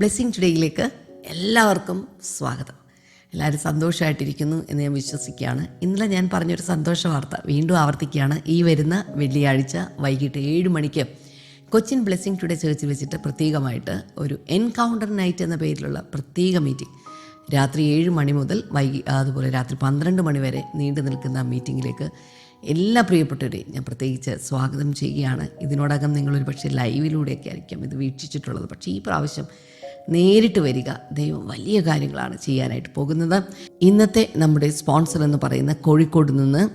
Blessing ടുഡേയിലേക്ക് എല്ലാവർക്കും സ്വാഗതം. എല്ലാവരും സന്തോഷമായിട്ടിരിക്കുന്നു എന്ന് ഞാൻ വിശ്വസിക്കുകയാണ്. ഇന്നലെ ഞാൻ പറഞ്ഞൊരു സന്തോഷ വാർത്ത വീണ്ടും ആവർത്തിക്കുകയാണ്. ഈ വരുന്ന വെള്ളിയാഴ്ച വൈകിട്ട് ഏഴ് മണിക്ക് കൊച്ചിൻ ബ്ലെസ്സിങ് ടുഡേ ചേർച്ചിൽ വെച്ചിട്ട് പ്രത്യേകമായിട്ട് ഒരു എൻകൗണ്ടർ നൈറ്റ് എന്ന പേരിലുള്ള പ്രത്യേക മീറ്റിംഗ് രാത്രി ഏഴ് മണി മുതൽ വൈകി അതുപോലെ രാത്രി പന്ത്രണ്ട് മണി വരെ നീണ്ടു നിൽക്കുന്ന മീറ്റിങ്ങിലേക്ക് എല്ലാ പ്രിയപ്പെട്ടവരെയും ഞാൻ പ്രത്യേകിച്ച് സ്വാഗതം ചെയ്യുകയാണ്. ഇതിനോടകം നിങ്ങളൊരു പക്ഷേ ലൈവിലൂടെയൊക്കെ ആയിരിക്കും ഇത് വീക്ഷിച്ചിട്ടുള്ളത്. പക്ഷേ ഈ പ്രാവശ്യം നേരിട്ട് വരിക. ദൈവം വലിയ കാര്യങ്ങളാണ് ചെയ്യാനായിട്ട് പോകുന്നത്. ഇന്നത്തെ നമ്മുടെ സ്പോൺസർ എന്ന് പറയുന്ന കോഴിക്കോട് നിന്ന്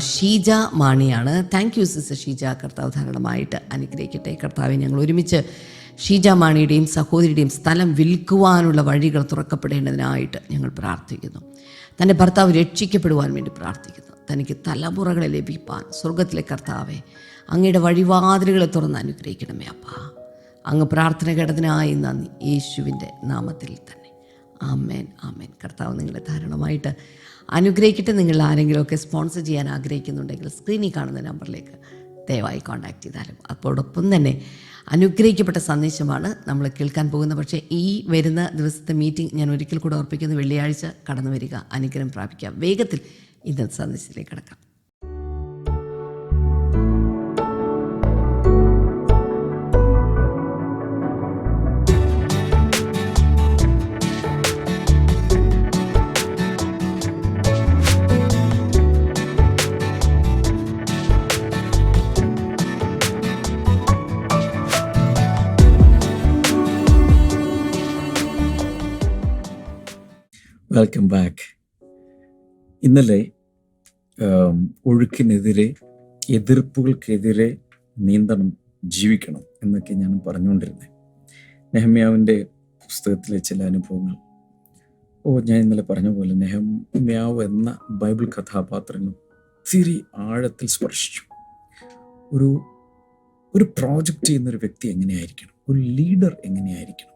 Sheeja മാണിയാണ്. Thank you sister Sheeja. കർത്താവ് ധാരണമായിട്ട് അനുഗ്രഹിക്കട്ടെ. കർത്താവെ ഞങ്ങൾ ഒരുമിച്ച് ഷീജ മാണിയുടെയും സഹോദരിയുടെയും സ്ഥലം വിൽക്കുവാനുള്ള വഴികൾ തുറക്കപ്പെടേണ്ടതിനായിട്ട് ഞങ്ങൾ പ്രാർത്ഥിക്കുന്നു. തന്റെ ഭർത്താവ് രക്ഷിക്കപ്പെടുവാൻ വേണ്ടി പ്രാർത്ഥിക്കുന്നു. തനിക്ക് തലമുറകളെ ലഭിപ്പാൻ സ്വർഗത്തിലെ കർത്താവെ അങ്ങയുടെ വഴിവാതിലുകളെ തുറന്ന് അനുഗ്രഹിക്കണമേ അപ്പാ. അങ്ങ് പ്രാർത്ഥന കേട്ടതിനായി നന്ദി. യേശുവിന്റെ നാമത്തിൽ തന്നെ. ആമേൻ ആമേൻ. കർത്താവ് നിങ്ങളെ ധാരാളമായിട്ട് അനുഗ്രഹിക്കട്ടെ. നിങ്ങൾ ആരെങ്കിലുമൊക്കെ സ്പോൺസർ ചെയ്യാൻ ആഗ്രഹിക്കുന്നുണ്ടെങ്കിൽ സ്ക്രീനിൽ കാണുന്ന നമ്പറിലേക്ക് ദയവായി കോൺടാക്ട് ചെയ്താലും അതോടൊപ്പം തന്നെ അനുഗ്രഹിക്കപ്പെട്ട സന്ദേശമാണ് നമ്മൾ കേൾക്കാൻ പോകുന്നത്. പക്ഷേ ഈ വരുന്ന ദിവസത്തെ മീറ്റിംഗ് ഞാൻ ഒരിക്കൽ കൂടെ ഓർപ്പിക്കുന്നു. വെള്ളിയാഴ്ച കടന്നു വരിക അനുഗ്രഹം പ്രാപിക്കുക വേഗത്തിൽ ഇന്നത്തെ സന്ദേശത്തിലേക്ക് കിടക്കാം. വെൽക്കം ബാക്ക് ഇന്നലെ ഒഴുക്കിനെതിരെ എതിർപ്പുകൾക്കെതിരെ നീന്തണം ജീവിക്കണം എന്നൊക്കെ ഞാൻ പറഞ്ഞുകൊണ്ടിരുന്നത് നെഹമ്യാവിന്റെ പുസ്തകത്തിലെ ചില അനുഭവങ്ങൾ. ഓ ഞാൻ ഇന്നലെ പറഞ്ഞ പോലെ നെഹമ്യാവ് എന്ന ബൈബിൾ കഥാപാത്രങ്ങൾ ഒത്തിരി ആഴത്തിൽ സ്പർശിച്ചു. ഒരു ഒരു പ്രോജക്റ്റ് ചെയ്യുന്നൊരു വ്യക്തി എങ്ങനെയായിരിക്കണം? ഒരു ലീഡർ എങ്ങനെയായിരിക്കണം?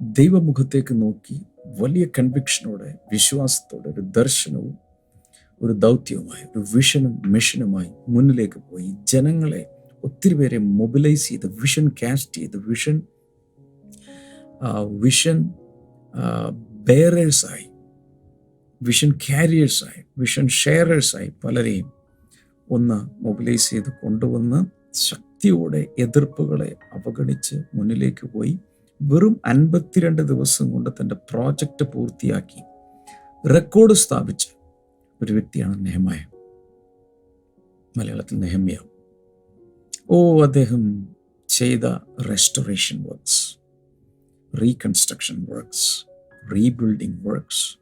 ദൈവമുഖത്തേക്ക് നോക്കി വലിയ കൺവിക്ഷനോടെ വിശ്വാസത്തോടെ ഒരു ദർശനവും ഒരു ദൗത്യവുമായി ഒരു വിഷനും മിഷനുമായി മുന്നിലേക്ക് പോയി. ജനങ്ങളെ ഒത്തിരി പേരെ മൊബിലൈസ് ചെയ്ത് വിഷൻ കാസ്റ്റ് ചെയ്ത് വിഷൻ വിഷൻ ബെയറേഴ്സായി വിഷൻ ക്യാരിയേഴ്സായി വിഷൻ ഷെയറേഴ്സായി പലരെയും ഒന്ന് മൊബിലൈസ് ചെയ്ത് കൊണ്ടുവന്ന് ശക്തിയോടെ എതിർപ്പുകളെ അവഗണിച്ച് മുന്നിലേക്ക് പോയി. വെറും അൻപത്തിരണ്ട് ദിവസം കൊണ്ട് തന്റെ പ്രോജക്റ്റ് പൂർത്തിയാക്കി റെക്കോർഡ് സ്ഥാപിച്ച ഒരു വ്യക്തിയാണ് നെഹമായ. മലയാളത്തിൽ നെഹമ്യ. ഓ അദ്ദേഹം ചെയ്ത restoration works reconstruction works rebuilding works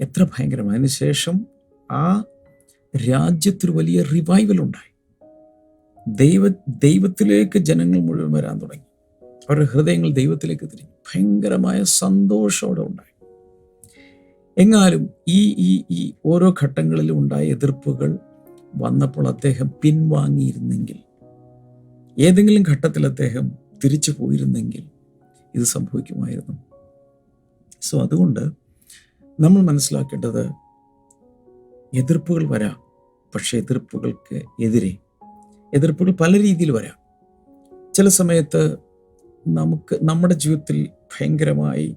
എത്ര ഭയങ്കരമായി അതിനുശേഷം ആ രാജ്യത്തിൽ വലിയ റിവൈവൽ ഉണ്ടായി. ദൈവ ദൈവത്തിലേക്ക് ജനങ്ങൾ മുഴുവൻ വരാൻ തുടങ്ങി. അവരുടെ ഹൃദയങ്ങൾ ദൈവത്തിലേക്ക് തിരിഞ്ഞു. ഭയങ്കരമായ സന്തോഷോടെ ഉണ്ടായി. എങ്ങാലും ഈ ഈ ഈ ഓരോ ഘട്ടങ്ങളിലും ഉണ്ടായ എതിർപ്പുകൾ വന്നപ്പോൾ അദ്ദേഹം പിൻവാങ്ങിയിരുന്നെങ്കിൽ ഏതെങ്കിലും ഘട്ടത്തിൽ അദ്ദേഹം തിരിച്ചു പോയിരുന്നെങ്കിൽ ഇത് സംഭവിക്കുമായിരുന്നു. സോ അതുകൊണ്ട് നമ്മൾ മനസ്സിലാക്കേണ്ടത് എതിർപ്പുകൾ വരാം പക്ഷേ എതിർപ്പുകൾക്ക് എതിരെ എതിർപ്പുകൾ പല രീതിയിൽ വരാം. ചില സമയത്ത് നമുക്ക് നമ്മുടെ ജീവിതത്തിൽ ഭയങ്കരമായി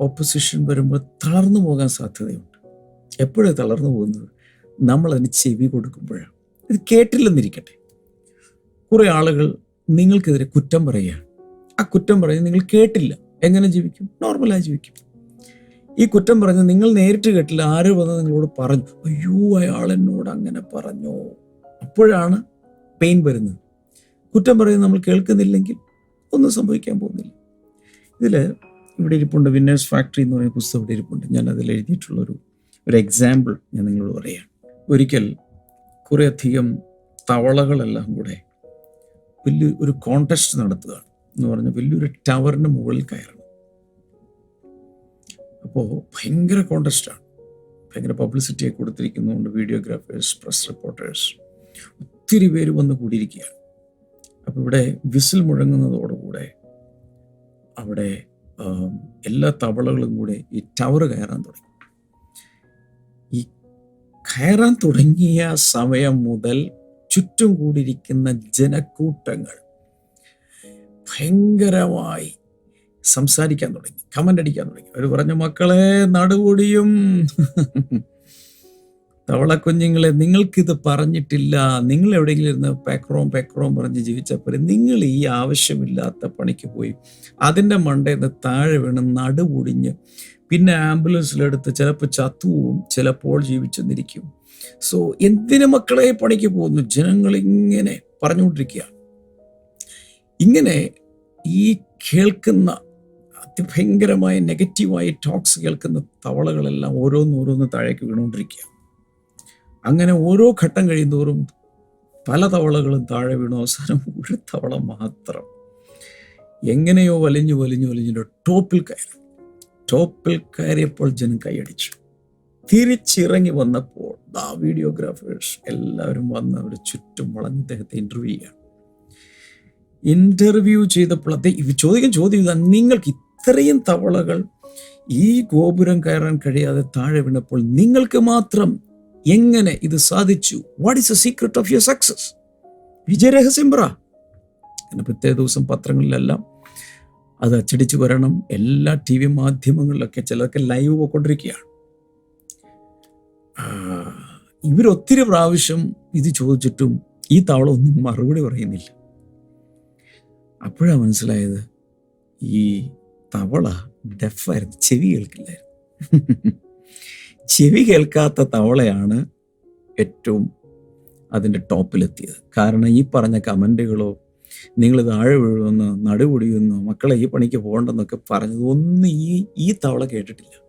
ഓപ്പോസിഷൻ വരുമ്പോൾ തളർന്നു പോകാൻ സാധ്യതയുണ്ട്. എപ്പോഴാണ് തളർന്നു പോകുന്നത്? നമ്മൾ അതിന് ചെവി കൊടുക്കുമ്പോഴാണ്. ഇത് കേട്ടില്ലെന്നിരിക്കട്ടെ. കുറേ ആളുകൾ നിങ്ങൾക്കെതിരെ കുറ്റം പറയുകയാണ്. ആ കുറ്റം പറഞ്ഞ് നിങ്ങൾ കേട്ടില്ല. എങ്ങനെ ജീവിക്കും? നോർമലായി ജീവിക്കും. ഈ കുറ്റം പറഞ്ഞ് നിങ്ങൾ നേരിട്ട് കേട്ടില്ല. ആര് വന്ന് നിങ്ങളോട് പറഞ്ഞു അയ്യോ അയാൾ എന്നോട് അങ്ങനെ പറഞ്ഞോ. അപ്പോഴാണ് പെയിൻ വരുന്നത്. കുറ്റം പറയുന്നത് നമ്മൾ കേൾക്കുന്നില്ലെങ്കിൽ ഒന്നും സംഭവിക്കാൻ പോകുന്നില്ല. ഇതിൽ ഇവിടെ ഇരിപ്പുണ്ട് വിന്നേഴ്സ് ഫാക്ടറി എന്ന് പറയുന്ന പുസ്തകം ഇവിടെ ഇരിപ്പുണ്ട്. ഞാൻ അതിൽ എഴുതിയിട്ടുള്ളൊരു ഒരു എക്സാമ്പിൾ ഞാൻ നിങ്ങളോട് പറയാം. ഒരിക്കൽ കുറേയധികം തവളകളെല്ലാം കൂടെ വലിയ ഒരു കോണ്ടസ്റ്റ് നടത്തുകയാണ് എന്ന് പറഞ്ഞാൽ വലിയൊരു ടവറിന് മുകളിൽ കയറണം. അപ്പോൾ ഭയങ്കര കോണ്ടസ്റ്റാണ് ഭയങ്കര പബ്ലിസിറ്റിയെ കൊടുത്തിരിക്കുന്നതുകൊണ്ട് വീഡിയോഗ്രാഫേഴ്സ് പ്രസ് റിപ്പോർട്ടേഴ്സ് ഒത്തിരി പേര് വന്ന് കൂടിയിരിക്കുകയാണ്. ഇവിടെ വിസിൽ മുഴങ്ങുന്നതോടുകൂടെ അവിടെ എല്ലാ തവളകളും കൂടെ ഈ ടവർ കയറാൻ തുടങ്ങി. ഈ കയറാൻ തുടങ്ങിയ സമയം മുതൽ ചുറ്റും കൂടിയിരിക്കുന്ന ജനക്കൂട്ടങ്ങൾ ഭയങ്കരമായി സംസാരിക്കാൻ തുടങ്ങി കമന്റ് അടിക്കാൻ തുടങ്ങി. അവർ പറഞ്ഞു മക്കളെ നടുപൊടിയും തവളക്കുഞ്ഞുങ്ങളെ നിങ്ങൾക്കിത് പറഞ്ഞിട്ടില്ല. നിങ്ങൾ എവിടെയെങ്കിലും ഇരുന്ന് പെക്രോം പെക്രോം പറഞ്ഞ് ജീവിച്ചപ്പോൾ നിങ്ങൾ ഈ ആവശ്യമില്ലാത്ത പണിക്ക് പോയി അതിന്റെ മണ്ടയിൽ താഴെ വീണ് നടുപൊടിഞ്ഞ് പിന്നെ ആംബുലൻസിലെടുത്ത് ചിലപ്പോൾ ചത്തുവും ചിലപ്പോൾ ജീവിച്ചെന്നിരിക്കും. സോ എന്തിന് മക്കളെ പണിക്ക് പോകുന്നു? ജനങ്ങൾ ഇങ്ങനെ പറഞ്ഞുകൊണ്ടിരിക്കുക. ഇങ്ങനെ ഈ കേൾക്കുന്ന അതിഭയങ്കരമായ നെഗറ്റീവായി ടോക്സ് കേൾക്കുന്ന തവളകളെല്ലാം ഓരോന്നോരോന്ന് താഴേക്ക് വീണുകൊണ്ടിരിക്കുക. അങ്ങനെ ഓരോ ഘട്ടം കഴിയുന്തോറും പല തവളകളും താഴെ വീണു. അവസാനം ഒരു തവള മാത്രം. എങ്ങനെയോ വലിഞ്ഞു വലിഞ്ഞു വലിഞ്ഞു ടോപ്പിൽ കയറി. ടോപ്പിൽ കയറിയപ്പോൾ ജനം കൈയടിച്ചു. തിരിച്ചിറങ്ങി വന്നപ്പോൾ ആ വീഡിയോഗ്രാഫേഴ്സ് എല്ലാവരും വന്ന് അവർ ചുറ്റും വളഞ്ഞ് അദ്ദേഹത്തെ ഇന്റർവ്യൂ ചെയ്യുകയാണ് ഇന്റർവ്യൂ ചെയ്തപ്പോൾ അദ്ദേഹം ചോദിക്കും ചോദ്യം ചെയ്താൽ നിങ്ങൾക്ക് ഇത്രയും തവളകൾ ഈ ഗോപുരം കയറാൻ കഴിയാതെ താഴെ വീണപ്പോൾ നിങ്ങൾക്ക് മാത്രം എങ്ങനെ ഇത് സാധിച്ചു? What is a secret of your success വിജയരഹസ്യം പറ. അങ്ങനെ പിറ്റേ ദിവസം പത്രങ്ങളിലെല്ലാം അത് അച്ചടിച്ചു വരണം. എല്ലാ ടി വി മാധ്യമങ്ങളിലൊക്കെ ചിലതൊക്കെ ലൈവ് പോയിക്കൊണ്ടിരിക്കുകയാണ്. ഇവരൊത്തിരി പ്രാവശ്യം ഇത് ചോദിച്ചിട്ടും ഈ തവള ഒന്നും മറുപടി പറയുന്നില്ല. അപ്പോഴാണ് മനസ്സിലായത് ഈ തവള ഡെഫായിരുന്നു ചെവി കേൾക്കില്ലായിരുന്നു. ചെവി കേൾക്കാത്ത തവളയാണ് ഏറ്റവും അതിന്റെ ടോപ്പിലെത്തിയത്. കാരണം ഈ പറഞ്ഞ കമന്റുകളോ നിങ്ങൾ താഴെ വീഴുമെന്ന് നടുപൊടിയുന്നു മക്കളെ ഈ പണിക്ക് പോകണ്ടെന്നൊക്കെ പറഞ്ഞത് ഒന്നും ഈ ഈ തവള കേട്ടിട്ടില്ല.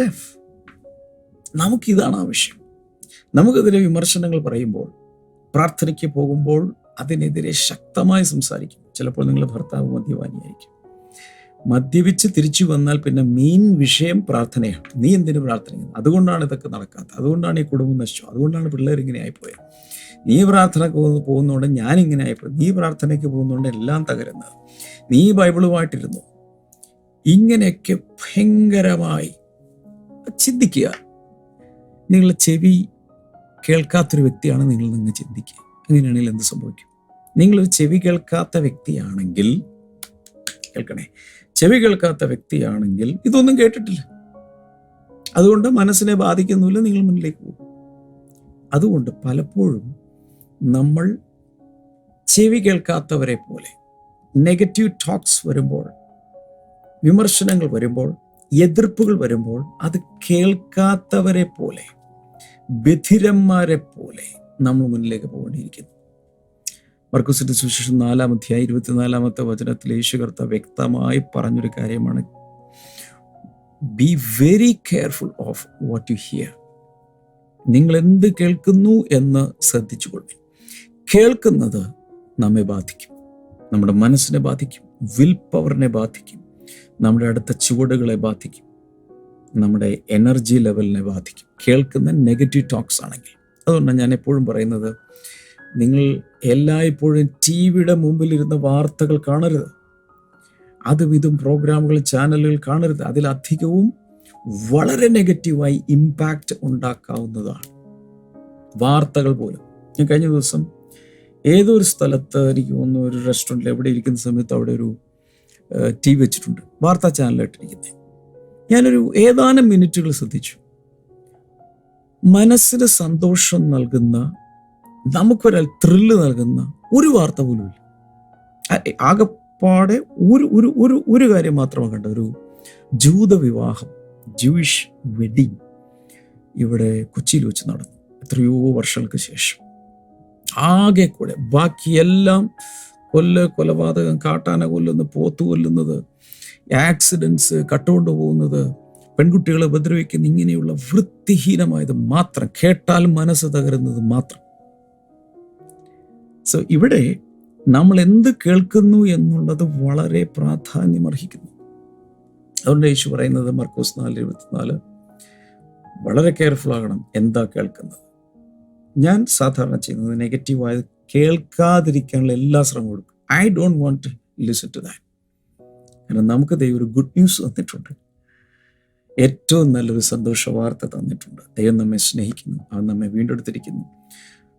ഡെഫ് നമുക്കിതാണ് ആവശ്യം നമുക്കെതിരെ വിമർശനങ്ങൾ പറയുമ്പോൾ പ്രാർത്ഥനയ്ക്ക് പോകുമ്പോൾ അതിനെതിരെ ശക്തമായി സംസാരിക്കും. ചിലപ്പോൾ നിങ്ങളുടെ ഭർത്താവ് മദ്യപാനിയായിരിക്കും. മദ്യപിച്ച് തിരിച്ചു വന്നാൽ പിന്നെ മെയിൻ വിഷയം പ്രാർത്ഥനയാണ്. നീ എന്തിനു പ്രാർത്ഥന അതുകൊണ്ടാണ് ഇതൊക്കെ നടക്കാത്തത്. അതുകൊണ്ടാണ് ഈ കുടുംബം നശിച്ചു. അതുകൊണ്ടാണ് പിള്ളേർ ഇങ്ങനെ ആയിപ്പോയത്. നീ പ്രാർത്ഥനക്ക് പോകുന്നതുകൊണ്ട് ഞാൻ ഇങ്ങനെ ആയിപ്പോയി. നീ പ്രാർത്ഥനയ്ക്ക് പോകുന്നതുകൊണ്ട് എല്ലാം തകരുന്നത്. നീ ബൈബിളുമായിട്ടിരുന്നു. ഇങ്ങനെയൊക്കെ ഭയങ്കരമായി ചിന്തിക്കുക. നിങ്ങളുടെ ചെവി കേൾക്കാത്തൊരു വ്യക്തിയാണ് നിങ്ങൾ നിങ്ങൾ ചിന്തിക്കുക. അങ്ങനെയാണെങ്കിൽ എന്ത് സംഭവിക്കും? നിങ്ങളൊരു ചെവി കേൾക്കാത്ത വ്യക്തിയാണെങ്കിൽ കേൾക്കണേ ചെവി കേൾക്കാത്ത വ്യക്തിയാണെങ്കിൽ ഇതൊന്നും കേട്ടിട്ടില്ല. അതുകൊണ്ട് മനസ്സിനെ ബാധിക്കുന്നില്ല നിങ്ങൾ മുന്നിലേക്ക് പോകും. അതുകൊണ്ട് പലപ്പോഴും നമ്മൾ ചെവി കേൾക്കാത്തവരെ പോലെ നെഗറ്റീവ് ടോക്സ് വരുമ്പോൾ വിമർശനങ്ങൾ വരുമ്പോൾ എതിർപ്പുകൾ വരുമ്പോൾ അത് കേൾക്കാത്തവരെ പോലെ ബധിരന്മാരെ പോലെ നമ്മൾ മുന്നിലേക്ക് പോകേണ്ടിയിരിക്കുന്നു. മർക്കുസിന്റെ സുശേഷം നാലാം അധ്യായ ഇരുപത്തിനാലാമത്തെ വചനത്തിൽ യേശു കർത്ത വ്യക്തമായി പറഞ്ഞൊരു കാര്യമാണ്. Be very careful of what you hear നിങ്ങൾ എന്ത് കേൾക്കുന്നു എന്ന് ശ്രദ്ധിച്ചുകൊള്ളു. കേൾക്കുന്നത് നമ്മെ ബാധിക്കും. നമ്മുടെ മനസ്സിനെ ബാധിക്കും. വിൽ പവറിനെ ബാധിക്കും. നമ്മുടെ അടുത്ത ചുവടുകളെ ബാധിക്കും. നമ്മുടെ എനർജി ലെവലിനെ ബാധിക്കും. കേൾക്കുന്ന നെഗറ്റീവ് ടോക്സ് ആണെങ്കിൽ. അതുകൊണ്ടാണ് ഞാൻ എപ്പോഴും പറയുന്നത് നിങ്ങൾ എല്ലായ്പ്പോഴും ടി വിയുടെ മുമ്പിലിരുന്ന വാർത്തകൾ കാണരുത്. അതും ഇതും പ്രോഗ്രാമുകൾ ചാനലുകൾ കാണരുത്. അതിലധികവും വളരെ നെഗറ്റീവായി ഇമ്പാക്റ്റ് ഉണ്ടാക്കാവുന്നതാണ്. വാർത്തകൾ പോലും. ഞാൻ കഴിഞ്ഞ ദിവസം ഏതോ ഒരു സ്ഥലത്ത് എനിക്ക് തോന്നുന്നു ഒരു റെസ്റ്റോറന്റിൽ എവിടെ ഇരിക്കുന്ന സമയത്ത് അവിടെ ഒരു ടി വി വെച്ചിട്ടുണ്ട്. വാർത്താ ചാനലായിട്ടിരിക്കുന്നത് ഞാനൊരു ഏതാനും മിനിറ്റുകൾ ശ്രദ്ധിച്ചു. മനസ്സിന് സന്തോഷം നൽകുന്ന നമുക്കൊരാൾ ത്രില്ല് നൽകുന്ന ഒരു വാർത്ത പോലും ഇല്ല. ആകെപ്പാടെ ഒരു ഒരു ഒരു ഒരു കാര്യം മാത്രമാണ് കണ്ട ഒരു ജൂത വിവാഹം ജൂയിഷ് വെഡിങ് ഇവിടെ കൊച്ചിയിൽ വെച്ച് നടന്നു. എത്രയോ വർഷങ്ങൾക്ക് ശേഷം. ആകെ കൂടെ ബാക്കിയെല്ലാം കൊല്ല കൊലപാതകം കാട്ടാന കൊല്ലുന്നത് പോത്ത് കൊല്ലുന്നത് ആക്സിഡൻസ് കട്ടുകൊണ്ട് പോകുന്നത് പെൺകുട്ടികളെ ഉപദ്രവിക്കുന്ന ഇങ്ങനെയുള്ള വൃത്തിഹീനമായത് മാത്രം കേട്ടാൽ മനസ്സ് തകരുന്നത് മാത്രം. സോ ഇവിടെ നമ്മൾ എന്ത് കേൾക്കുന്നു എന്നുള്ളത് വളരെ പ്രാധാന്യമർഹിക്കുന്നു അതുകൊണ്ട് യേശു പറയുന്നത് മർക്കോസ് നാല് ഇരുപത്തിനാല് വളരെ കെയർഫുൾ ആകണം എന്താ കേൾക്കുന്നത്. ഞാൻ സാധാരണ ചെയ്യുന്നത് നെഗറ്റീവായത് കേൾക്കാതിരിക്കാനുള്ള എല്ലാ ശ്രമം കൊടുക്കും. I don't want listen to that കാരണം നമുക്ക് ദൈവം ഒരു ഗുഡ് ന്യൂസ് തന്നിട്ടുണ്ട്. ഏറ്റവും നല്ലൊരു സന്തോഷ വാർത്ത തന്നിട്ടുണ്ട്. ദൈവം നമ്മെ സ്നേഹിക്കുന്നു അവൻ നമ്മെ വീണ്ടെടുത്തിരിക്കുന്നു.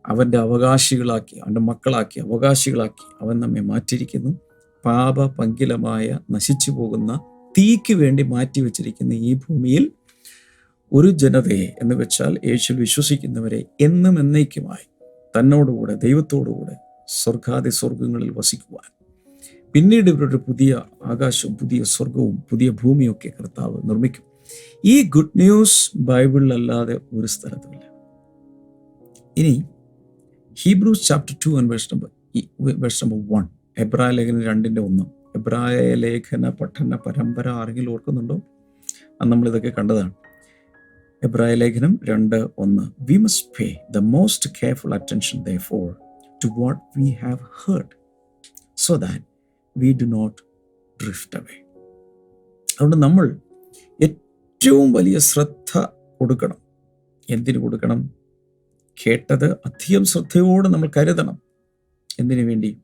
അവന്റെ അവകാശികളാക്കി അവന്റെ മക്കളാക്കി അവകാശികളാക്കി അവൻ നമ്മെ മാറ്റിയിരിക്കുന്നു. പാപ പങ്കിലമായ നശിച്ചു പോകുന്ന തീക്ക് വേണ്ടി മാറ്റി വച്ചിരിക്കുന്ന ഈ ഭൂമിയിൽ ഒരു ജനതയെ എന്ന് വെച്ചാൽ യേശു വിശ്വസിക്കുന്നവരെ എന്നും എന്നേക്കുമായി തന്നോടുകൂടെ ദൈവത്തോടുകൂടെ സ്വർഗാദി സ്വർഗങ്ങളിൽ വസിക്കുവാൻ. പിന്നീട് ഇവരുടെ പുതിയ ആകാശവും പുതിയ സ്വർഗവും പുതിയ ഭൂമിയൊക്കെ കർത്താവ് നിർമ്മിക്കും. ഈ ഗുഡ് ന്യൂസ് ബൈബിളിലല്ലാതെ ഒരു സ്ഥലത്തുമില്ല. ഇനി Hebrews chapter two and verse number verse number one എബ്രായ ലേഖനം രണ്ടിന്റെ ഒന്നും. എബ്രായ ലേഖന പഠന പരമ്പര ആരെങ്കിലും ഓർക്കുന്നുണ്ടോ? അന്ന് നമ്മളിതൊക്കെ കണ്ടതാണ്. എബ്രായ ലേഖനം രണ്ട് ഒന്ന്. We must pay the most careful attention therefore to what we have heard so that we do not drift away അതുകൊണ്ട് നമ്മൾ ഏറ്റവും വലിയ ശ്രദ്ധ കൊടുക്കണം. എന്തിനു കൊടുക്കണം? കേട്ടത് അധികം ശ്രദ്ധയോടെ നമ്മൾ കരുതണം. എന്തിനു വേണ്ടി?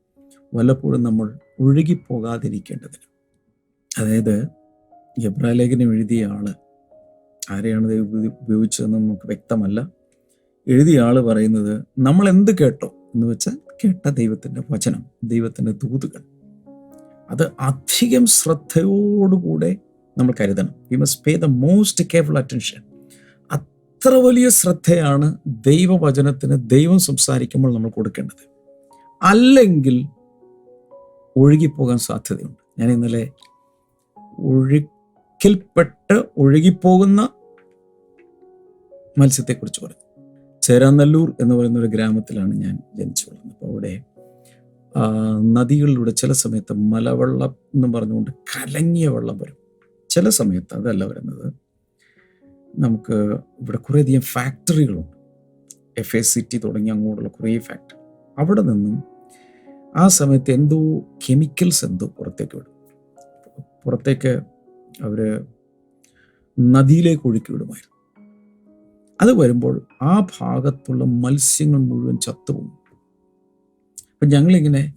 വല്ലപ്പോഴും നമ്മൾ ഒഴുകിപ്പോകാതിരിക്കേണ്ടതിന്. അതായത് എബ്രാലേഖനം എഴുതിയ ആൾ ആരെയാണ് ഉപയോഗിച്ചതെന്ന് നമുക്ക് വ്യക്തമല്ല. എഴുതിയ ആൾ പറയുന്നത് നമ്മൾ എന്ത് കേട്ടോ എന്ന് വെച്ചാൽ കേട്ട ദൈവത്തിന്റെ വചനം ദൈവത്തിന്റെ ദൂതുകൾ. അത് അധികം ശ്രദ്ധയോടുകൂടെ നമ്മൾ കരുതണം. We must pay the most careful attention അത്ര വലിയ ശ്രദ്ധയാണ് ദൈവവചനത്തിന് ദൈവം സംസാരിക്കുമ്പോൾ നമ്മൾ കൊടുക്കേണ്ടത്. അല്ലെങ്കിൽ ഒഴുകിപ്പോകാൻ സാധ്യതയുണ്ട്. ഞാൻ ഇന്നലെ ഒഴുക്കിൽപ്പെട്ട് ഒഴുകിപ്പോകുന്ന മത്സ്യത്തെക്കുറിച്ച് പറഞ്ഞു. ചേരാനല്ലൂർ എന്ന് പറയുന്ന ഒരു ഗ്രാമത്തിലാണ് ഞാൻ ജനിച്ചു വളർന്നത് അപ്പോൾ അവിടെ നദികളിലൂടെ ചില സമയത്ത് മലവെള്ളം എന്ന് പറഞ്ഞുകൊണ്ട് കലങ്ങിയ വെള്ളം വരും. ചില സമയത്ത് അതല്ല വരുന്നത്. നമുക്ക് ഇവിടെ കുറേയധികം ഫാക്ടറികളുണ്ട് എഫ് എ സിറ്റി തുടങ്ങി അങ്ങോട്ടുള്ള കുറേ ഫാക്ടറി അവിടെ നിന്നും ആ സമയത്ത് എന്തോ കെമിക്കൽസ് എന്തോ പുറത്തേക്ക് വിടും. പുറത്തേക്ക് അവർ നദിയിലേക്ക് ഒഴുക്കി വിടുമായിരുന്നു. അത് വരുമ്പോൾ ആ ഭാഗത്തുള്ള മത്സ്യങ്ങൾ മുഴുവൻ ചത്തുപോകും. അപ്പം ഞങ്ങളിങ്ങനെ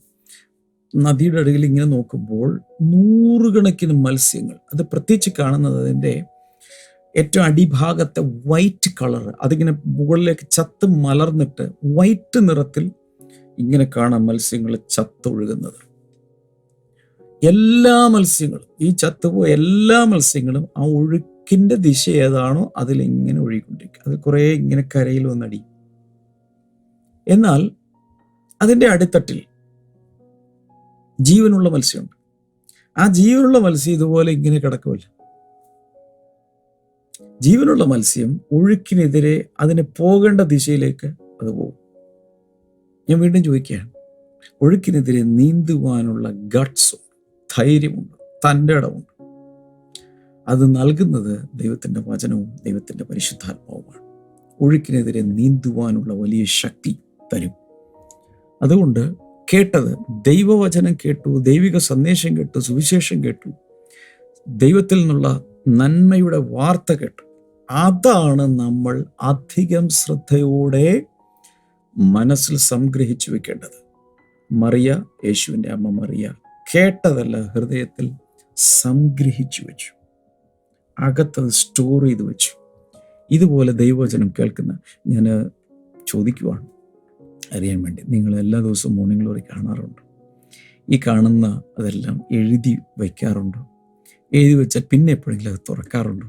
നദിയുടെ അടിയിൽ ഇങ്ങനെ നോക്കുമ്പോൾ നൂറുകണക്കിന് മത്സ്യങ്ങൾ അത് പ്രത്യേകിച്ച് കാണുന്നത് അതിന്റെ ഏറ്റവും അടിഭാഗത്തെ വൈറ്റ് കളർ അതിങ്ങനെ മുകളിലേക്ക് ചത്ത് മലർന്നിട്ട് വൈറ്റ് നിറത്തിൽ ഇങ്ങനെ കാണാം മത്സ്യങ്ങൾ ചത്തൊഴുകുന്നത്. എല്ലാ മത്സ്യങ്ങളും ഈ ചത്തുപോയ എല്ലാ മത്സ്യങ്ങളും ആ ഒഴുക്കിന്റെ ദിശ ഏതാണോ അതിലിങ്ങനെ ഒഴുകിക്കൊണ്ടിരിക്കും. അത് കുറേ ഇങ്ങനെ കരയിൽ വന്നടി. എന്നാൽ അതിന്റെ അടിത്തട്ടിൽ ജീവനുള്ള മത്സ്യമുണ്ട്. ആ ജീവനുള്ള മത്സ്യം ഇതുപോലെ ഇങ്ങനെ കിടക്കുമല്ല. ജീവനുള്ള മത്സ്യം ഒഴുക്കിനെതിരെ അതിന് പോകേണ്ട ദിശയിലേക്ക് അത് പോകും. ഞാൻ വീണ്ടും ചോദിക്കുകയാണ് ഒഴുക്കിനെതിരെ നീന്തുവാനുള്ള ഗട്ട്സും ധൈര്യമുണ്ട് തന്റെ ഇടമുണ്ട്. അത് നൽകുന്നത് ദൈവത്തിന്റെ വചനവും ദൈവത്തിന്റെ പരിശുദ്ധാത്മാവുമാണ്. ഒഴുക്കിനെതിരെ നീന്തുവാനുള്ള വലിയ ശക്തി തരും. അതുകൊണ്ട് കേട്ടത് ദൈവവചനം കേട്ടു ദൈവിക സന്ദേശം കേട്ടു സുവിശേഷം കേട്ടു ദൈവത്തിൽ നിന്നുള്ള നന്മയുടെ വാർത്ത കേട്ടു. അതാണ് നമ്മൾ അധികം ശ്രദ്ധയോടെ മനസ്സിൽ സംഗ്രഹിച്ചു വെക്കേണ്ടത്. മറിയ യേശുവിന്റെ അമ്മ മറിയ കേട്ടതല്ല ഹൃദയത്തിൽ സംഗ്രഹിച്ചു വെച്ചു. അകത്തത് സ്റ്റോർ ചെയ്ത് വെച്ചു. ഇതുപോലെ ദൈവവചനം കേൾക്കുന്ന ഞാൻ ചോദിക്കുവാണ്. അറിയാൻ വേണ്ടി നിങ്ങൾ എല്ലാ ദിവസവും മോർണിംഗ് ഗ്ലോറി കാണാറുണ്ട്? ഈ കാണുന്ന അതെല്ലാം എഴുതി വയ്ക്കാറുണ്ടോ എഴുതി വെച്ചാൽ പിന്നെ എപ്പോഴെങ്കിലും അത് തുറക്കാറുണ്ട്.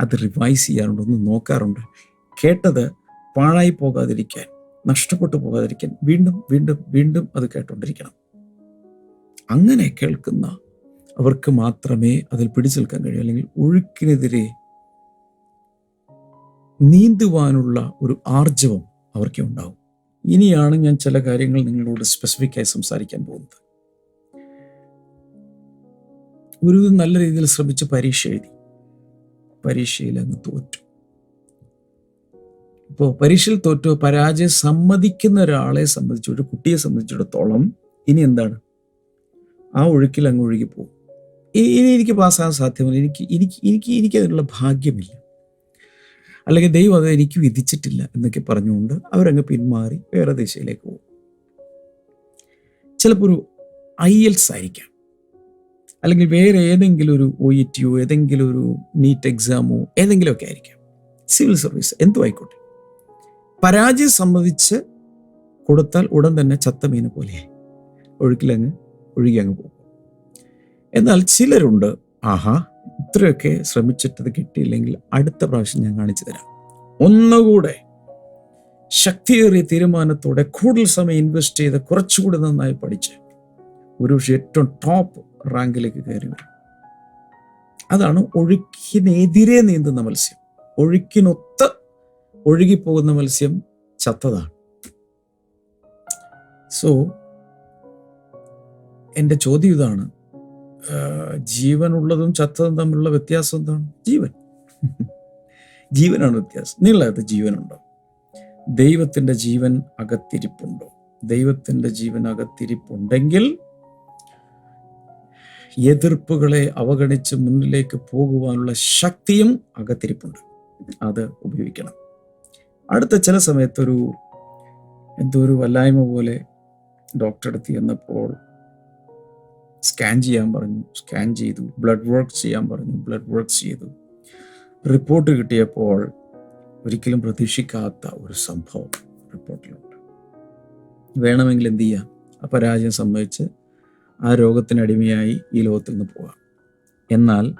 അത് റിവൈസ് ചെയ്യാറുണ്ടോ ഒന്ന് നോക്കാറുണ്ട്. കേട്ടത് പാഴായി പോകാതിരിക്കാൻ നഷ്ടപ്പെട്ടു പോകാതിരിക്കാൻ വീണ്ടും വീണ്ടും വീണ്ടും അത് കേട്ടുകൊണ്ടിരിക്കണം അങ്ങനെ കേൾക്കുന്ന അവർക്ക് മാത്രമേ അതിൽ പിടിച്ചു നിൽക്കാൻ കഴിയൂ. അല്ലെങ്കിൽ ഒഴുക്കിനെതിരെ നീന്തുവാനുള്ള ഒരു ആർജവം അവർക്ക് ഉണ്ടാവും. ഇനിയാണ് ഞാൻ ചില കാര്യങ്ങൾ നിങ്ങളോട് സ്പെസിഫിക്കായി സംസാരിക്കാൻ പോകുന്നത്. ഒരു നല്ല രീതിയിൽ ശ്രമിച്ച് പരീക്ഷ എഴുതി. പരീക്ഷയിൽ അങ്ങ് തോറ്റു. ഇപ്പോൾ പരീക്ഷയിൽ തോറ്റു പരാജയം സമ്മതിക്കുന്ന ഒരാളെ സംബന്ധിച്ച് ഒരു കുട്ടിയെ സംബന്ധിച്ചിടത്തോളം ഇനി എന്താണ്? ആ ഒഴുക്കിൽ അങ്ങ് ഒഴുകി പോകും. ഇനി എനിക്ക് പാസ്സാകാൻ സാധ്യമല്ല. എനിക്ക് എനിക്ക് എനിക്ക് എനിക്ക് അതിനുള്ള ഭാഗ്യമില്ല. അല്ലെങ്കിൽ ദൈവം അത് എനിക്ക് വിധിച്ചിട്ടില്ല എന്നൊക്കെ പറഞ്ഞുകൊണ്ട് അവരങ്ങ് പിന്മാറി വേറെ ദിശയിലേക്ക് പോകും. ചിലപ്പോൾ ഒരു ഐ എൽസ് ആയിരിക്കാം. അല്ലെങ്കിൽ വേറെ ഏതെങ്കിലും ഒരു ഒ ഇ ടിയോ ഏതെങ്കിലും ഒരു നീറ്റ് എക്സാമോ ഏതെങ്കിലുമൊക്കെ ആയിരിക്കാം. സിവിൽ സർവീസ് എന്തു ആയിക്കോട്ടെ. പരാജയം സംബന്ധിച്ച് കൊടുത്താൽ ഉടൻ തന്നെ ചത്ത മീനെ പോലെ ഒഴുക്കിലങ്ങ് ഒഴുകി അങ്ങ് പോകും. എന്നാൽ ചിലരുണ്ട് ആഹാ ഇത്രയൊക്കെ ശ്രമിച്ചിട്ടത് കിട്ടിയില്ലെങ്കിൽ അടുത്ത പ്രാവശ്യം ഞാൻ കാണിച്ചു തരാം. ഒന്നുകൂടെ ശക്തിയേറിയ തീരുമാനത്തോടെ കൂടുതൽ സമയം ഇൻവെസ്റ്റ് ചെയ്ത് കുറച്ചുകൂടി നന്നായി പഠിച്ച്. ഒരു പക്ഷേ ഏറ്റവും ടോപ്പ് റാങ്കിലേക്ക് കയറി വരും. അതാണ് ഒഴുക്കിനെതിരെ നീന്തുന്ന മത്സ്യം. ഒഴുക്കിനൊത്ത് ഒഴുകിപ്പോകുന്ന മത്സ്യം ചത്തതാണ്. സോ എന്റെ ചോദ്യം ഇതാണ്. ജീവനുള്ളതും ചത്തതും തമ്മിലുള്ള വ്യത്യാസം എന്താണ്? ജീവൻ. ജീവനാണ് വ്യത്യാസം. നിങ്ങളകത്ത് ജീവനുണ്ടോ? ദൈവത്തിന്റെ ജീവൻ അകത്തിരിപ്പുണ്ടോ? ദൈവത്തിന്റെ ജീവൻ അകത്തിരിപ്പുണ്ടെങ്കിൽ എതിർപ്പുകളെ അവഗണിച്ച് മുന്നിലേക്ക് പോകുവാനുള്ള ശക്തിയും അകത്തിരിപ്പുണ്ട്. അത് ഉപയോഗിക്കണം. അടുത്ത ചില സമയത്തൊരു എന്തോ ഒരു വല്ലായ്മ പോലെ ഡോക്ടറെ അടുത്ത് ചെന്നപ്പോൾ സ്കാൻ ചെയ്യാൻ പറഞ്ഞു സ്കാൻ ചെയ്തു ബ്ലഡ് വർക്ക് ചെയ്യാൻ പറഞ്ഞു ബ്ലഡ് വർക്ക് ചെയ്തു. റിപ്പോർട്ട് കിട്ടിയപ്പോൾ ഒരിക്കലും പ്രതീക്ഷിക്കാത്ത ഒരു സംഭവം റിപ്പോർട്ടിലുണ്ട് വേണമെങ്കിൽ എന്ത് ചെയ്യാം? ആ പരാജയം സംഭവിച്ച് ആ രോഗത്തിനടിമയായി ഈ ലോകത്തിൽ നിന്ന് പോകാം എന്നാൽ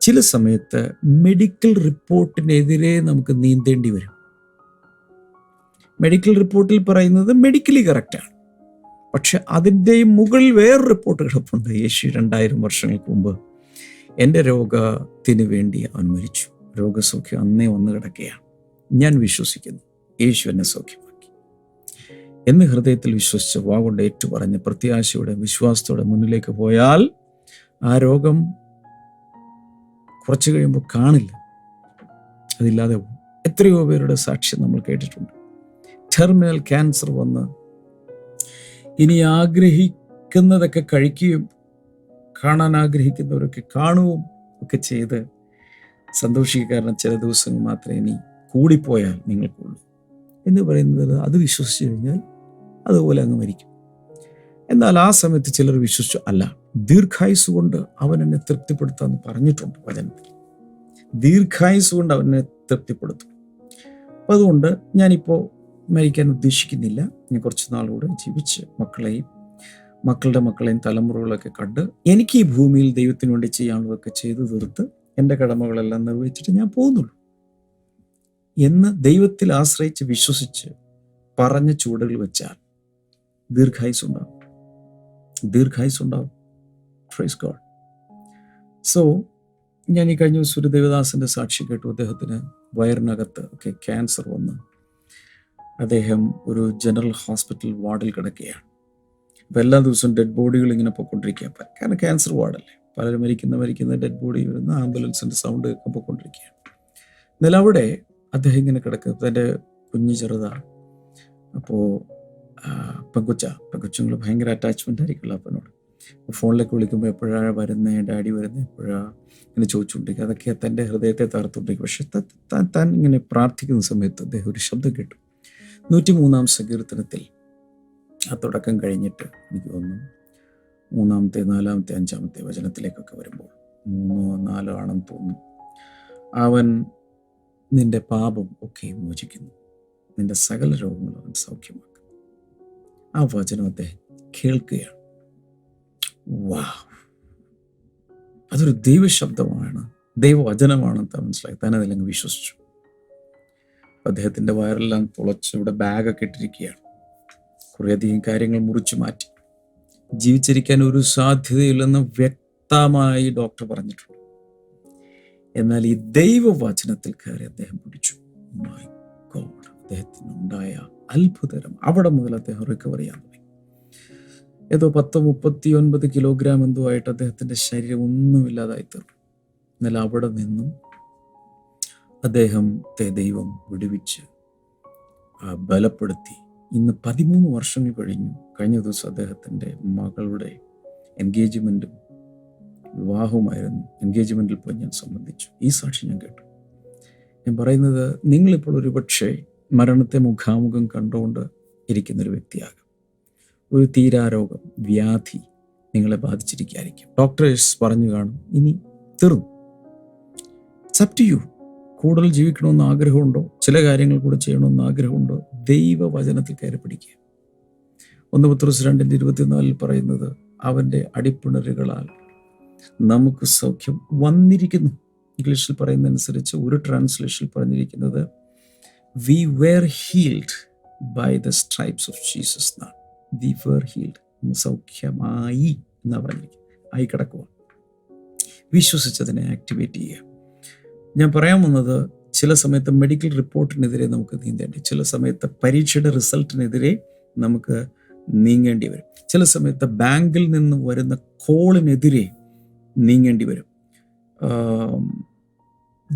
ചില സമയത്ത് മെഡിക്കൽ റിപ്പോർട്ടിനെതിരെ നമുക്ക് നീന്തേണ്ടി വരും. മെഡിക്കൽ റിപ്പോർട്ടിൽ പറയുന്നത് മെഡിക്കലി കറക്റ്റാണ് പക്ഷെ അതിന്റെ മുകളിൽ വേറെ റിപ്പോർട്ട് കിടപ്പുണ്ട്. യേശു രണ്ടായിരം വർഷങ്ങൾക്ക് മുമ്പ് എന്റെ രോഗത്തിന് വേണ്ടി അവൻ മരിച്ചു. രോഗസൗഖ്യം അന്നേ വന്ന് കിടക്കുകയാണ്. ഞാൻ വിശ്വസിക്കുന്നു. യേശു എന്നെ സൗഖ്യമാക്കി എന്ന് ഹൃദയത്തിൽ വിശ്വസിച്ച് വാഗൊണ്ട് ഏറ്റുപറഞ്ഞ് പ്രത്യാശയുടെ വിശ്വാസത്തോടെ മുന്നിലേക്ക് പോയാൽ ആ രോഗം കുറച്ച് കഴിയുമ്പോൾ കാണില്ല. അതില്ലാതെ പോകും എത്രയോ പേരുടെ സാക്ഷ്യം നമ്മൾ കേട്ടിട്ടുണ്ട്. ടെർമിനൽ ക്യാൻസർ വന്ന് ഇനി ആഗ്രഹിക്കുന്നതൊക്കെ കഴിക്കുകയും കാണാൻ ആഗ്രഹിക്കുന്നവരൊക്കെ കാണുകയും ഒക്കെ ചെയ്ത് സന്തോഷിക്കുക കാരണം ചില ദിവസങ്ങൾ മാത്രമേ ഇനി കൂടിപ്പോയാൽ നിങ്ങൾക്കുള്ളൂ. എന്ന് പറയുന്നത് അത് വിശ്വസിച്ച് കഴിഞ്ഞാൽ അതുപോലെ അങ്ങ് മരിക്കും. എന്നാൽ ആ സമയത്ത് ചിലർ വിശ്വസിച്ചു അല്ല ദീർഘായുസ് കൊണ്ട് അവൻ എന്നെ തൃപ്തിപ്പെടുത്താമെന്ന് പറഞ്ഞിട്ടുണ്ട് വചനത്തിൽ ദീർഘായുസ് കൊണ്ട് അവനെ തൃപ്തിപ്പെടുത്തും. അപ്പം അതുകൊണ്ട് ഞാനിപ്പോൾ മരിക്കാൻ ഉദ്ദേശിക്കുന്നില്ല. ഞാൻ കുറച്ച് നാളുകൂടെ ജീവിച്ച് മക്കളെയും മക്കളുടെ മക്കളെയും തലമുറകളൊക്കെ കണ്ട് എനിക്ക് ഈ ഭൂമിയിൽ ദൈവത്തിന് വേണ്ടി ചെയ്യാനുള്ളതൊക്കെ ചെയ്തു തീർത്ത് എന്റെ കടമകളെല്ലാം നിർവഹിച്ചിട്ട് ഞാൻ പോകുന്നുള്ളൂ. എന്ന് ദൈവത്തിൽ ആശ്രയിച്ച് വിശ്വസിച്ച് പറഞ്ഞ ചൂടുകൾ വെച്ചാൽ ദീർഘായുസ് ഉണ്ടാവും ദീർഘായുസ് ഉണ്ടാവും ഗോഡ് സോ ഞാൻ ഈ കഴിഞ്ഞ ദിവസം ഒരു ദേവദാസിന്റെ സാക്ഷി കേട്ടു. അദ്ദേഹത്തിന് വയറിനകത്ത് ഒക്കെ ക്യാൻസർ വന്ന് അദ്ദേഹം ഒരു ജനറൽ ഹോസ്പിറ്റൽ വാർഡിൽ കിടക്കുകയാണ്. അപ്പം എല്ലാ ദിവസവും ഡെഡ് ബോഡികൾ ഇങ്ങനെ പോയിക്കൊണ്ടിരിക്കുക. കാരണം ക്യാൻസർ വാർഡല്ലേ. പലരും മരിക്കുന്ന മരിക്കുന്ന ഡെഡ് ബോഡി വരുന്ന ആംബുലൻസിന്റെ സൗണ്ട് ഒക്കെ പോയിക്കൊണ്ടിരിക്കുകയാണ്. എന്നാൽ അവിടെ അദ്ദേഹം ഇങ്ങനെ കിടക്കുക തന്റെ കുഞ്ഞു ചെറുതാണ്. അപ്പോൾ പെങ്കൊച്ച പെങ്കൊച്ചുങ്ങൾ ഭയങ്കര അറ്റാച്ച്മെന്റ് ആയിരിക്കുമല്ലോ അപ്പനോട്. ഫോണിലേക്ക് വിളിക്കുമ്പോൾ എപ്പോഴാണ് വരുന്നത് ഡാഡി വരുന്നത് എപ്പോഴാണ് ഇങ്ങനെ ചോദിച്ചുകൊണ്ടിരിക്കുക അതൊക്കെ തന്റെ ഹൃദയത്തെ തകർത്തുകൊണ്ടിരിക്കും. പക്ഷെ താൻ താൻ ഇങ്ങനെ പ്രാർത്ഥിക്കുന്ന സമയത്ത് അദ്ദേഹം ഒരു ശബ്ദം കേട്ടു. നൂറ്റി മൂന്നാം സങ്കീർത്തനത്തിൽ ആ തുടക്കം കഴിഞ്ഞിട്ട് എനിക്ക് തോന്നുന്നു മൂന്നാമത്തെ നാലാമത്തെ അഞ്ചാമത്തെ വചനത്തിലേക്കൊക്കെ വരുമ്പോൾ മൂന്നോ നാലോ ആണെന്ന് തോന്നുന്നു. അവൻ നിന്റെ പാപം ഒക്കെ മോചിക്കുന്നു. നിന്റെ സകല രോഗങ്ങളും അവൻ സൗഖ്യമാക്കുന്നു. ആ വചനം അദ്ദേഹം കേൾക്കുകയാണ്. വാ. അതൊരു ദൈവശബ്ദമാണ്. ദൈവവചനമാണെന്ന് മനസ്സിലായി. താൻ അതിലങ്ങ് വിശ്വസിച്ചു. അദ്ദേഹത്തിന്റെ വയറെല്ലാം തുളച്ച് ഇവിടെ ബാഗൊക്കെ ഇട്ടിരിക്കുകയാണ്. കുറേയധികം കാര്യങ്ങൾ മുറിച്ചു മാറ്റി. ജീവിച്ചിരിക്കാൻ ഒരു സാധ്യതയില്ലെന്ന് വ്യക്തമായി ഡോക്ടർ പറഞ്ഞിട്ടുണ്ട്. എന്നാൽ ഈ ദൈവവചനത്തിൽ കയറി അദ്ദേഹം പിടിച്ചു. മൈ ഗോഡ് അദ്ദേഹത്തിന് അത്ഭുതരം അവിടെ മുതൽ അദ്ദേഹം റിക്കവർ ചെയ്യാൻ തുടങ്ങി. ഏതോ പത്ത് മുപ്പത്തി ഒൻപത് കിലോഗ്രാം എന്തോ ആയിട്ട് അദ്ദേഹത്തിന്റെ ശരീരം ഒന്നുമില്ലാതായി തീർന്നു. എന്നാൽ അവിടെ നിന്നും അദ്ദേഹം ദൈവം വിടുവിച്ച് ബലപ്പെടുത്തി. ഇന്ന് പതിമൂന്ന് വർഷങ്ങൾ കഴിഞ്ഞു. കഴിഞ്ഞ ദിവസം അദ്ദേഹത്തിന്റെ മകളുടെ എൻഗേജ്മെന്റും വിവാഹവുമായിരുന്നു. എൻഗേജ്മെന്റിൽ പോയി ഞാൻ സംബന്ധിച്ചു. ഈ സാക്ഷി ഞാൻ കേട്ടു. ഞാൻ പറയുന്നത് നിങ്ങളിപ്പോൾ ഒരു പക്ഷേ മരണത്തെ മുഖാമുഖം കണ്ടുകൊണ്ട് ഇരിക്കുന്നൊരു വ്യക്തിയാകും. ഒരു തീരാരോഗം വ്യാധി നിങ്ങളെ ബാധിച്ചിരിക്കുകയായിരിക്കും. ഡോക്ടേഴ്സ് പറഞ്ഞു കാണും ഇനി തീർന്നു. സപ്റ്റ് യു കൂടുതൽ ജീവിക്കണമെന്ന് ആഗ്രഹമുണ്ടോ? ചില കാര്യങ്ങൾ കൂടെ ചെയ്യണമെന്ന് ആഗ്രഹമുണ്ടോ? ദൈവവചനത്തിൽ കയറി പിടിക്കുക. ഒന്ന് പത്രോസ് രണ്ടിന്റെ ഇരുപത്തിനാലിൽ പറയുന്നത് അവന്റെ അടിപ്പിണറുകളാൽ നമുക്ക് സൗഖ്യം വന്നിരിക്കുന്നു. ഇംഗ്ലീഷിൽ പറയുന്നതനുസരിച്ച് ഒരു ട്രാൻസ്ലേഷനിൽ പറഞ്ഞിരിക്കുന്നത് we were healed by the stripes of Jesus എന്നാണ് വി വേർ ഹീൽഡ് സൗഖ്യമായി എന്നാ പറഞ്ഞിരിക്കും ആയി കിടക്കുക വിശ്വസിച്ചതിനെ ആക്ടിവേറ്റ് ചെയ്യുക. ഞാൻ പറയാൻ വന്നത് ചില സമയത്ത് മെഡിക്കൽ റിപ്പോർട്ടിനെതിരെ നമുക്ക് നീന്തേണ്ടി ചില സമയത്ത് പരീക്ഷയുടെ റിസൾട്ടിനെതിരെ നമുക്ക് നീങ്ങേണ്ടി വരും. ചില സമയത്ത് ബാങ്കിൽ നിന്ന് വരുന്ന കോളിനെതിരെ നീങ്ങേണ്ടി വരും.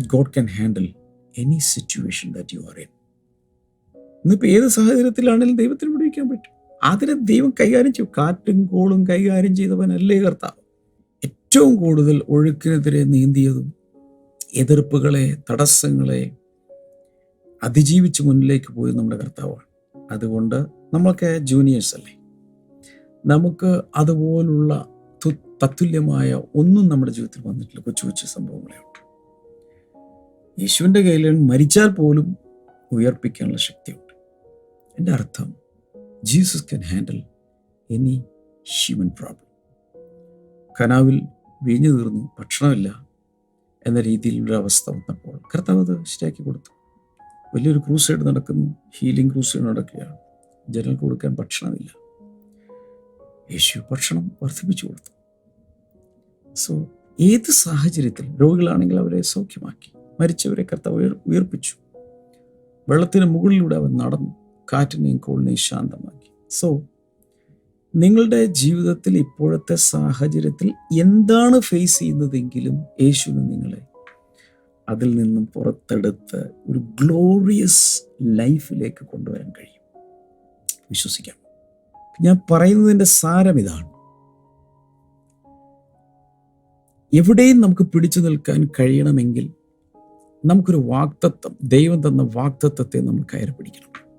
God can handle any situation that you are in ഇന്നിപ്പോൾ ഏത് സാഹചര്യത്തിലാണെങ്കിലും ദൈവത്തിന് വിടുവിക്കാൻ പറ്റും. അതിനെ ദൈവം കൈകാര്യം ചെയ്യും. കാറ്റും കോളും കൈകാര്യം ചെയ്തവനല്ലേ കർത്താവ്. ഏറ്റവും കൂടുതൽ ഒഴുക്കിനെതിരെ നീന്തിയതും എതിർപ്പുകളെ തടസ്സങ്ങളെ അതിജീവിച്ച് മുന്നിലേക്ക് പോയി നമ്മുടെ കർത്താവാണ്. അതുകൊണ്ട് നമ്മളൊക്കെ ജൂനിയേഴ്സ് അല്ലേ? നമുക്ക് അതുപോലുള്ള തത്തുല്യമായ ഒന്നും നമ്മുടെ ജീവിതത്തിൽ വന്നിട്ടില്ല. കൊച്ചു കൊച്ചു സംഭവങ്ങളെ യേശുവിന്റെ കയ്യിൽ മരിച്ചാൽ പോലും ഉയർപ്പിക്കാനുള്ള ശക്തിയുണ്ട്. എന്റെ അർത്ഥം Jesus can handle any human problem. കനാവിൽ വീഞ്ഞു തീർന്നു ഭക്ഷണമില്ല എന്ന രീതിയിലുള്ള അവസ്ഥ വന്നപ്പോൾ കർത്താവ് അത് ശരിയാക്കി കൊടുത്തു. വലിയൊരു ക്രൂസൈഡ് നടക്കുന്നു ഹീലിംഗ് ക്രൂസൈഡ് നടക്കുകയാണ്. ജനങ്ങൾക്ക് കൊടുക്കാൻ ഭക്ഷണമില്ല. യേശു ഭക്ഷണം വർദ്ധിപ്പിച്ചു കൊടുത്തു. സോ ഏത് സാഹചര്യത്തിൽ രോഗികളാണെങ്കിൽ അവരെ സൗഖ്യമാക്കി? മരിച്ചവരെ കർത്താവ് ഉയർ ഉയർപ്പിച്ചു. വെള്ളത്തിന് മുകളിലൂടെ അവൻ നടന്നു. കാറ്റിനെയും കോളിനെയും ശാന്തമാക്കി. സോ നിങ്ങളുടെ ജീവിതത്തിൽ ഇപ്പോഴത്തെ സാഹചര്യത്തിൽ എന്താണ് ഫേസ് ചെയ്യുന്നതെങ്കിലും യേശുവിന് നിങ്ങളെ അതിൽ നിന്നും പുറത്തെടുത്ത് ഒരു ഗ്ലോറിയസ് ലൈഫിലേക്ക് കൊണ്ടുവരാൻ കഴിയും. വിശ്വസിക്കാം. ഞാൻ പറയുന്നതിന്റെ സാരം ഇതാണ്. എവിടെയും നമുക്ക് പിടിച്ചു നിൽക്കാൻ കഴിയണമെങ്കിൽ നമുക്കൊരു വാക്തത്വം ദൈവം തന്ന വാക്തത്വത്തെ നമ്മൾ കയറി പിടിക്കണം.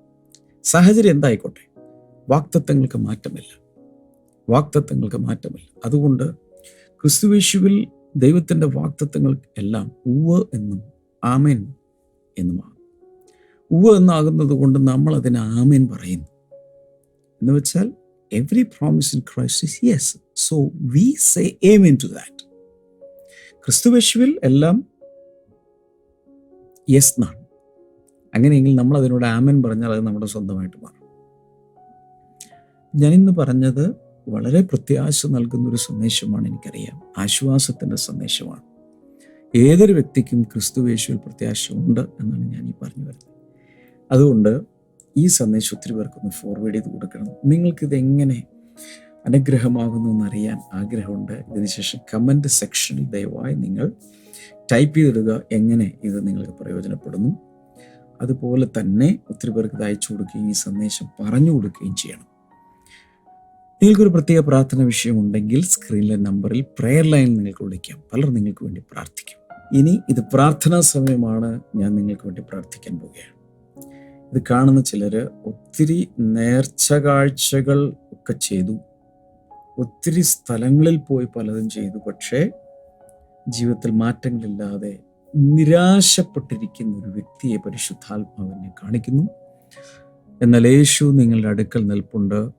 സാഹചര്യം എന്തായിക്കോട്ടെ? വാക്തത്വങ്ങൾക്ക് മാറ്റമില്ല. വാക്തത്വങ്ങൾക്ക് മാറ്റമില്ല. അതുകൊണ്ട് ക്രിസ്തുവേശുവിൽ ദൈവത്തിന്റെ വാക്തത്വങ്ങൾ എല്ലാം ഉവ് എന്നും ആമേൻ എന്നുമാണ്. ഉവ് എന്നാകുന്നത് കൊണ്ട് നമ്മൾ അതിന് ആമേൻ പറയുന്നു. എന്ന് വെച്ചാൽ every promise in Christ yes so we say amen to that ക്രിസ്തുവേശുവിൽ എല്ലാം യെസ് എന്നാണ്. അങ്ങനെയെങ്കിൽ നമ്മൾ അതിനോട് ആമൻ പറഞ്ഞാൽ അത് നമ്മുടെ സ്വന്തമായിട്ട് മാറും. ഞാനിന്ന് പറഞ്ഞത് വളരെ പ്രത്യാശ നൽകുന്ന ഒരു സന്ദേശമാണ് എനിക്കറിയാം. ആശ്വാസത്തിന്റെ സന്ദേശമാണ്. ഏതൊരു വ്യക്തിക്കും ക്രിസ്തുവേശുവിൽ പ്രത്യാശ ഉണ്ട് എന്നാണ് ഞാൻ ഈ പറഞ്ഞു വരുന്നത്. അതുകൊണ്ട് ഈ സന്ദേശം ഒത്തിരി പേർക്കൊന്ന് ഫോർവേഡ് ചെയ്ത് കൊടുക്കണം. നിങ്ങൾക്കിത് എങ്ങനെ അനുഗ്രഹമാകുന്നു എന്നറിയാൻ ആഗ്രഹമുണ്ട്. ഇതിനുശേഷം കമന്റ് സെക്ഷനിൽ ദയവായി നിങ്ങൾ ടൈപ്പ് ചെയ്തിടുക എങ്ങനെ ഇത് നിങ്ങൾക്ക് പ്രയോജനപ്പെടുന്നു. അതുപോലെ തന്നെ ഒത്തിരി പേർക്ക് ഇത് അയച്ചു കൊടുക്കുകയും ഈ സന്ദേശം പറഞ്ഞു കൊടുക്കുകയും ചെയ്യണം. നിങ്ങൾക്കൊരു പ്രത്യേക പ്രാർത്ഥന വിഷയമുണ്ടെങ്കിൽ സ്ക്രീനിലെ നമ്പറിൽ പ്രെയർ ലൈൻ നിങ്ങൾക്ക് വിളിക്കാം. പലർ നിങ്ങൾക്ക് വേണ്ടി പ്രാർത്ഥിക്കും. ഇനി ഇത് പ്രാർത്ഥനാ സമയമാണ്. ഞാൻ നിങ്ങൾക്ക് വേണ്ടി പ്രാർത്ഥിക്കാൻ പോവുകയാണ്. ഇത് കാണുന്ന ചിലർ ഒത്തിരി നേർച്ച കാഴ്ചകൾ ഒക്കെ ചെയ്തു. ഒത്തിരി സ്ഥലങ്ങളിൽ പോയി പലതും ചെയ്തു. പക്ഷേ ജീവിതത്തിൽ മാറ്റങ്ങളില്ലാതെ നിരാശപ്പെട്ടിരിക്കുന്ന ഒരു വ്യക്തിയെ പരിശുദ്ധാത്മാവിനെ കാണിക്കുന്നു. എന്നാൽ യേശു നിങ്ങളുടെ അടുക്കൽ നിൽപ്പുണ്ട്.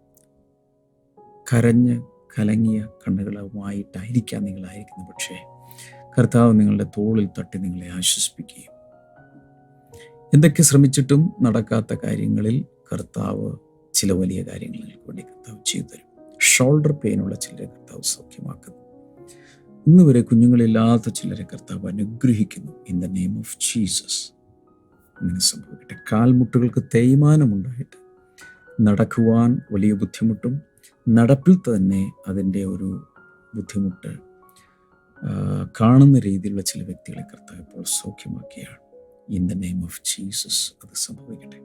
കരഞ്ഞ് കലങ്ങിയ കണ്ണുകളുമായിട്ടായിരിക്കാം നിങ്ങളായിരിക്കുന്നത്. പക്ഷേ കർത്താവ് നിങ്ങളുടെ തോളിൽ തട്ടി നിങ്ങളെ ആശ്വസിപ്പിക്കുകയും എന്തൊക്കെ ശ്രമിച്ചിട്ടും നടക്കാത്ത കാര്യങ്ങളിൽ കർത്താവ് ചില വലിയ കാര്യങ്ങളിൽ നിങ്ങൾക്ക് കർത്താവ് ചെയ്തു തരും. ഷോൾഡർ പെയിനുള്ള ചില കർത്താവ് സൗഖ്യമാക്കുന്നു. ഇന്ന് വരെ കുഞ്ഞുങ്ങളില്ലാത്ത ചിലരെ കർത്താവ് അനുഗ്രഹിക്കുന്നു. In the name of Jesus അങ്ങനെ സംഭവിക്കട്ടെ. കാൽമുട്ടുകൾക്ക് തേയ്മാനമുണ്ടായിട്ട് നടക്കുവാൻ വലിയ ബുദ്ധിമുട്ടും നടപ്പിൽ തന്നെ അതിന്റെ ഒരു ബുദ്ധിമുട്ട് കാണുന്ന രീതിയിലുള്ള ചില വ്യക്തികളെ കർത്താവ് ഇപ്പോൾ സൗഖ്യമാക്കിയാണ്. In the name of Jesus അത് സംഭവിക്കട്ടെ.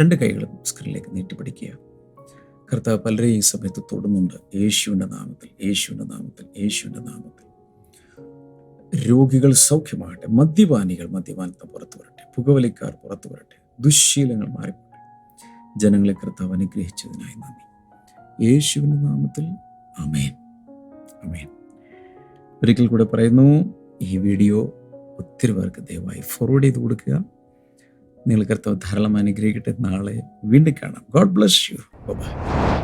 രണ്ട് കൈകളും സ്ക്രീനിലേക്ക് നീട്ടിപ്പിടിക്കുക കർത്താവ് പലരെയും ഈ സമയത്ത് തൊടുന്നുണ്ട്. യേശുവിന്റെ നാമത്തിൽ യേശുവിന്റെ നാമത്തിൽ യേശുവിന്റെ നാമത്തിൽ. രോഗികൾ സൗഖ്യമാകട്ടെ മദ്യപാനികൾ മദ്യപാനത്തെ പുറത്തു വരട്ടെ പുകവലിക്കാർ പുറത്തു വരട്ടെ ദുശ്ശീലങ്ങൾ മാറിപ്പോട്ടെ. ജനങ്ങളെ കർത്താവ് അനുഗ്രഹിച്ചതിനായി നന്ദി. യേശുവിന്റെ നാമത്തിൽ അമേൻ അമേൻ ഒരിക്കൽ കൂടെ പറയുന്നു ഈ വീഡിയോ ഒത്തിരി പേർക്ക് ദയവായി ഫോർവേഡ് ചെയ്ത് കൊടുക്കുക. നിങ്ങൾ കർത്താവ് ധാരാളം അനുഗ്രഹിക്കട്ടെ. നാളെ വീണ്ടും കാണാം. God bless you by